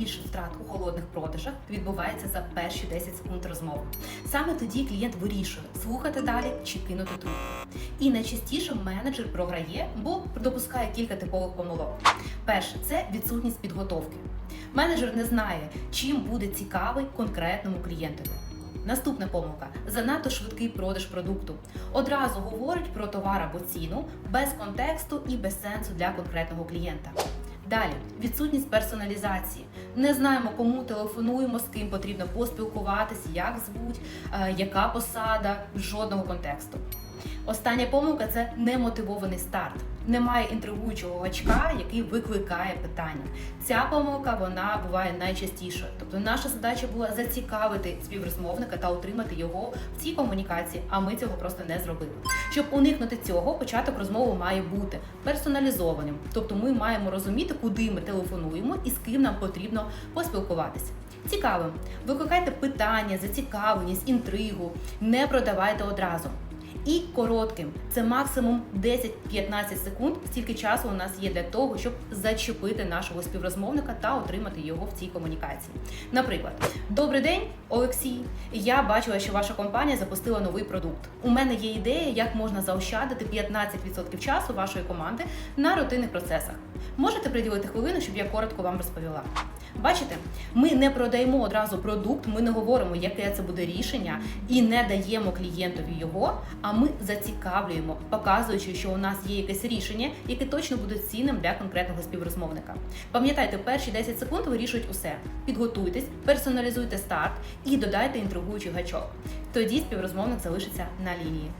найбільше втрат у холодних продажах відбувається за перші 10 секунд розмови. Саме тоді клієнт вирішує, слухати далі чи кинути трубку. І найчастіше менеджер програє, бо допускає кілька типових помилок. Перше це відсутність підготовки. Менеджер не знає, чим буде цікавий конкретному клієнтові. Наступна помилка занадто швидкий продаж продукту. Одразу говорить про товар або ціну без контексту і без сенсу для конкретного клієнта. Далі відсутність персоналізації. Не знаємо, кому телефонуємо, з ким потрібно поспілкуватися, як звуть, е, яка посада, жодного контексту. Остання помилка це немотивований старт. Немає інтригуючого гачка, який викликає питання. Ця помилка вона буває найчастішою. Тобто наша задача була зацікавити співрозмовника та отримати його в цій комунікації, а ми цього просто не зробили. Щоб уникнути цього, початок розмови має бути персоналізованим. Тобто ми маємо розуміти, куди ми телефонуємо і з ким нам потрібно поспілкуватися. Цікавим. Викликайте питання, зацікавленість, інтригу, не продавайте одразу. І коротким це максимум 10-15 секунд. Стільки часу у нас є для того, щоб зачепити нашого співрозмовника та отримати його в цій комунікації. Наприклад, добрий день, Олексій. Я бачила, що ваша компанія запустила новий продукт. У мене є ідея, як можна заощадити 15% часу вашої команди на рутинних процесах. Можете приділити хвилину, щоб я коротко вам розповіла. Бачите, ми не продаємо одразу продукт, ми не говоримо, яке це буде рішення, і не даємо клієнтові його. А ми зацікавлюємо, показуючи, що у нас є якесь рішення, яке точно буде цінним для конкретного співрозмовника. Пам'ятайте, перші 10 секунд вирішують усе. Підготуйтесь, персоналізуйте старт і додайте інтригуючий гачок. Тоді співрозмовник залишиться на лінії.